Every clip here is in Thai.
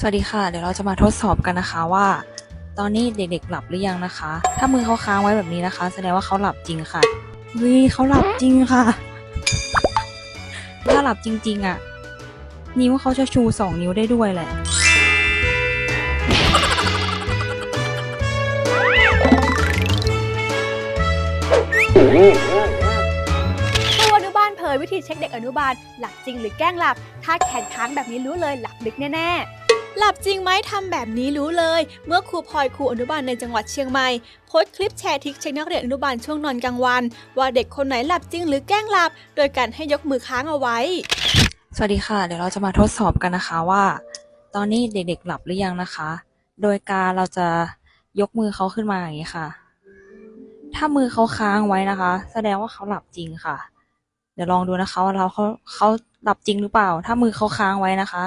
สวัสดีค่ะ เดี๋ยวเราจะมาทดสอบกันนะคะว่า ตอนนี้เด็กๆหลับหรือยังนะคะ ถ้ามือเขาค้างไว้แบบนี้นะคะ แสดงว่าเขาหลับจริงค่ะเฮ้ยเขาหลับจริงค่ะ ถ้าหลับจริง ๆอะ นิ้วเขาจะชูสองนิ้วได้ด้วยแหละครูอนุบาลเผยวิธีเช็คเด็กอนุบาลหลับจริงหรือแกล้งหลับ ถ้าแขนค้างแบบนี้รู้เลยหลับลึกแน่ ๆ หลับจริงไหมทำแบบนี้รู้เลย เมื่อครูพลอยครูอนุบาลในจังหวัดเชียงใหม่โพสต์คลิปแชร์ทิกเช็คนักเรียนอนุบาลช่วงนอนกลางวัน ว่าเด็กคนไหนหลับจริงหรือแกล้งหลับ โดยการให้ยกมือค้างเอาไว้ สวัสดีค่ะ เดี๋ยวเราจะมาทดสอบกันนะคะว่า ตอนนี้เด็กๆหลับหรือยังนะคะ โดยการเราจะยกมือเขาขึ้นมาอย่างนี้ค่ะ ถ้ามือเขาค้างไว้นะคะ แสดงว่าเขาหลับจริงค่ะ เดี๋ยวลองดูนะคะว่าเราเขาเขาหลับจริงหรือเปล่า ถ้ามือเขาค้างไว้นะคะ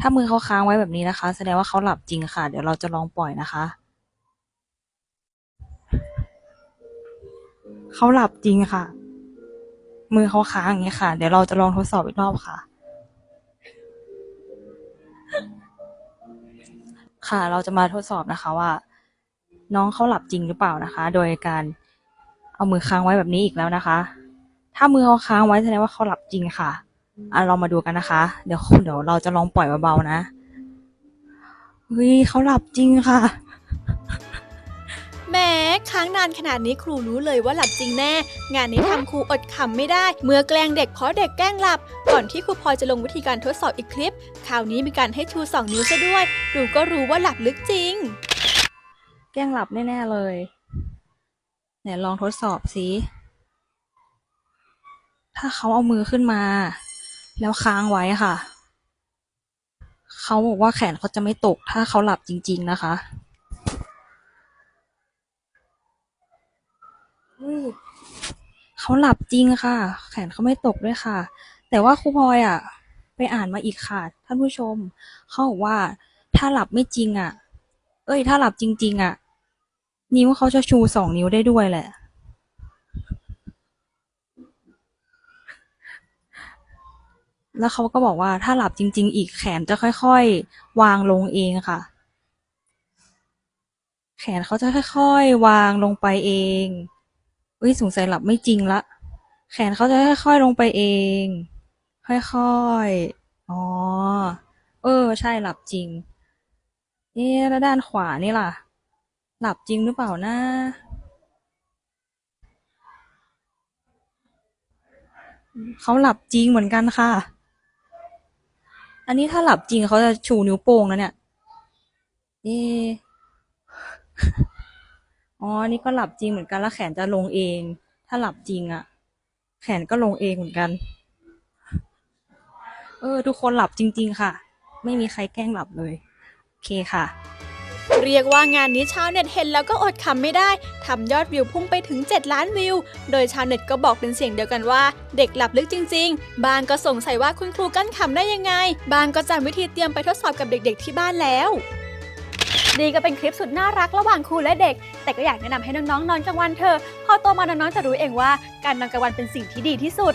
ถ้ามือเขาค้างไว้แบบนี้นะคะ แสดงว่าเขาหลับจริงค่ะ เดี๋ยวเราจะลองปล่อยนะคะ เขาหลับจริงค่ะ มือเขาค้างอย่างนี้ค่ะ เดี๋ยวเราจะลองทดสอบอีกรอบค่ะ ค่ะ เราจะมาทดสอบนะคะว่า น้องเขาหลับจริงหรือเปล่านะคะ โดยการเอามือค้างไว้แบบนี้อีกแล้วนะคะ ถ้ามือเขาค้างไว้แสดงว่าเขาหลับจริงค่ะ อะเรามาดูกันนะคะ เดี๋ยวเดี๋ยวเราจะลองปล่อยเบาๆนะเฮ้ยเขาหลับจริงค่ะแหม้ค้างนานขนาดนี้ครูรู้เลยว่าหลับจริงแน่ งานนี้ทำครูอดขำไม่ได้ เมื่อแกล้งเด็กเพราะเด็กแกล้งหลับ ก่อนที่ครูพลอยจะลงวิธีการทดสอบอีกคลิป คราวนี้มีการให้ชูสองนิ้วซะด้วย ดูก็รู้ว่าหลับลึกจริง แกล้งหลับแน่ๆเลยไหนลองทดสอบสิ ถ้าเขาเอามือขึ้นมา แล้วค้างไว้ค่ะ เขาบอกว่าแขนเขาจะไม่ตก ถ้าเขาหลับจริง ๆ นะคะเขาหลับจริงค่ะ แขนเขาไม่ตกด้วยค่ะ แต่ว่าครูพลอยอะ ไปอ่านมาอีกค่ะ ท่านผู้ชม เขาบอกว่าถ้าหลับไม่จริงอะ เอ้ย ถ้าหลับจริง ๆ อะ นิ้วเขาจะชูสองนิ้วได้ด้วยแหละ แล้วเขาก็บอกว่าถ้าหลับจริง ๆ อีกแขนจะค่อย ๆ วางลงเองค่ะ แขนเขาจะค่อย ๆ วางลงไปเองเอ้ยสงสัยหลับไม่จริงละ แขนเขาจะค่อย ๆ ลงไปเอง ค่อยๆ อ๋อ เออ ใช่หลับจริงเอ๊แล้วด้านขวานี่ล่ะ หลับจริงหรือเปล่านะเขาหลับจริงเหมือนกันค่ะ อันนี้ถ้าหลับจริงเขาจะชูนิ้วโป้งนะเนี่ยเออ๋อนี่ก็หลับจริงเหมือนกันแล้วแขนจะลงเอง ถ้าหลับจริงอะแขนก็ลงเองเหมือนกัน เออ ทุกคนหลับจริง ๆ ค่ะ ไม่มีใครแกล้งหลับเลย โอเคค่ะ เรียกว่างานนี้ชาวเน็ตเห็นแล้วก็อดขำไม่ได้ทำยอดวิวพุ่งไปถึง 7 ล้านวิว โดยชาวเน็ตก็บอกเป็นเสียงเดียวกันว่า เด็กหลับลึกจริง ๆ บางก็สงสัยว่าคุณครูกั้นขำได้ยังไง บางก็จำวิธีเตรียมไปทดสอบกับเด็ก ๆ ที่บ้านแล้วนี่ก็เป็นคลิปสุดน่ารักระหว่างครูและเด็ก แต่ก็อยากแนะนำให้น้องๆนอนกลางวันเถอะพอโตมาน้องๆจะรู้เองว่าการนอนกลางวันเป็นสิ่งที่ดีที่สุด